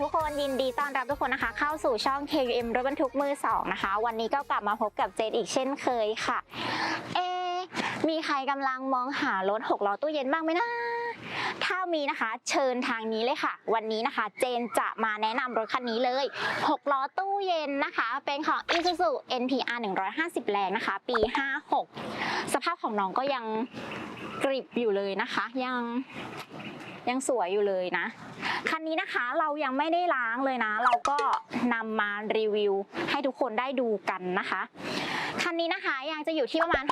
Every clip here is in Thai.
ทุกคนยินดีต้อนรับทุกคนนะคะ เข้าสู่ช่อง KUM รถบรรทุกมือสองนะคะ วันนี้ก็กลับมาพบกับเจนอีกเช่นเคยค่ะ เอ มีใครกำลังมองหารถหกล้อตู้เย็นบ้างไหมนะถ้ามีนะคะเชิญทางนี้เลยค่ะ วันนี้นะคะเจนจะมาแนะนำรถคันนี้เลย 6 ล้อตู้เย็นนะคะ เป็นของ Isuzu NPR 150 แรงนะคะ ปี 56 ภาพของน้องก็ยังกริบอยู่เลยนะคะ ยังยังสวยอยู่เลยนะคันนี้นะคะเรายังไม่ได้ล้างเลยนะ เราก็นำมารีวิวให้ทุกคนได้ดูกันนะคะ คันนี้นะคะยังจะอยู่ที่ประมาณ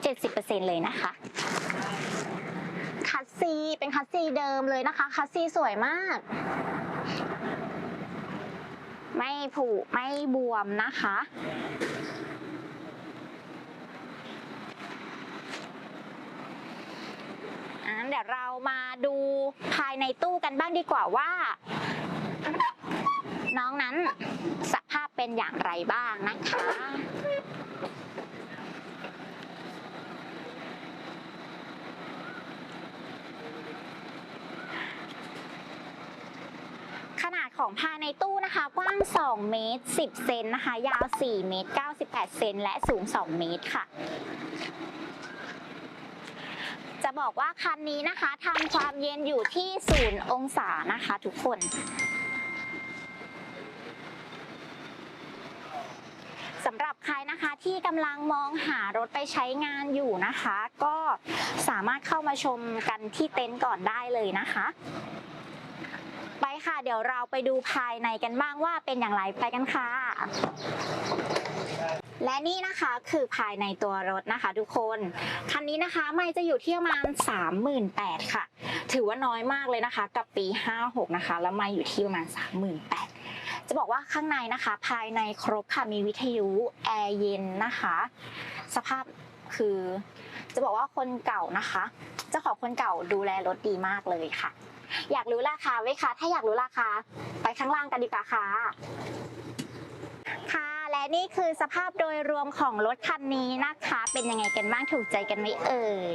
60-70%เลยนะคะคัสซีเป็นคัสซีเดิมเลยนะคะ คัสซีสวยมาก ไม่ผุไม่บวมนะคะ อะเดี๋ยวเรามาดูภายในตู้กันบ้างดีกว่าว่า น้องนั้นสภาพเป็นอย่างไรบ้างนะคะขนาดของภายในตู้นะคะกว้าง 2 เมตร 10 เซนนะคะ ยาว 4 เมตร 98 เซนและสูง 2 เมตรค่ะ บอกว่าคันนี้นะคะทำความเย็นอยู่ที่0องศานะคะทุกคนสำหรับใครนะคะที่กำลังมองหารถไปใช้งานอยู่นะคะ ก็สามารถเข้ามาชมกันที่เต็นท์ก่อนได้เลยนะคะ ค่ะ เดี๋ยวเราไปดูภายในกันบ้างว่าเป็นอย่างไรไปกันค่ะ และนี่นะคะคือภายในตัวรถนะคะ ทุกคน คันนี้นะคะไม่จะอยู่ที่ประมาณ 38,000ค่ะ ถือว่าน้อยมากเลยนะคะ กับปี 56 นะคะ แล้วไม่อยู่ที่ประมาณ 38,000จะบอกว่าข้างในนะคะ ภายในครบค่ะมีวิทยุแอร์เย็นนะคะ สภาพคือ จะบอกว่าคนเก่านะคะ เจ้าของคนเก่าดูแลรถดีมากเลยค่ะ อยากรู้ราคาไหมคะ ถ้าอยากรู้ราคา ไปข้างล่างกันดีกว่าค่ะค่ะและนี่คือสภาพโดยรวมของรถคันนี้นะคะ เป็นยังไงกันบ้างถูกใจกันไหมเอ่ย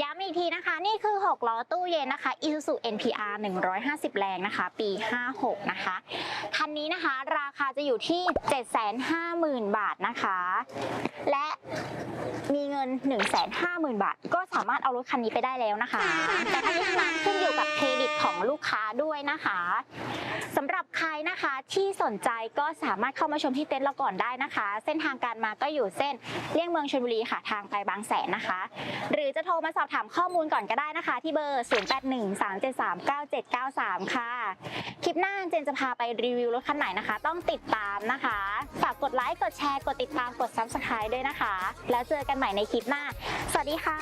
ย้ำอีกทีนะคะ นี่คือ 6 ล้อตู้เย็นนะคะ Isuzu NPR 150 แรงนะคะ ปี 56 นะคะ คันนี้นะคะราคาจะอยู่ที่ 750,000 บาทนะคะ และมีเงิน 150,000 บาท ก็สามารถเอารถคันนี้ไปได้แล้วนะคะแต่ทั้งนี้ทั้งนั้น นะคะสำหรับใครนะคะที่สนใจก็สามารถเข้ามาชมที่เต็นท์เราก่อนได้นะคะ เส้นทางการมาก็อยู่เส้นเลี่ยงเมืองชลบุรีค่ะทางไปบางแสนนะคะ หรือจะโทรมาสอบถามข้อมูลก่อนก็ได้นะคะ ที่เบอร์ 0813739793 ค่ะ คลิปหน้าเจนจะพาไปรีวิวรถคันไหนนะคะ ต้องติดตามนะคะ ฝากกดไลค์กดแชร์กดติดตามกด subscribe ด้วยนะคะ แล้วเจอกันใหม่ในคลิปหน้า สวัสดีค่ะ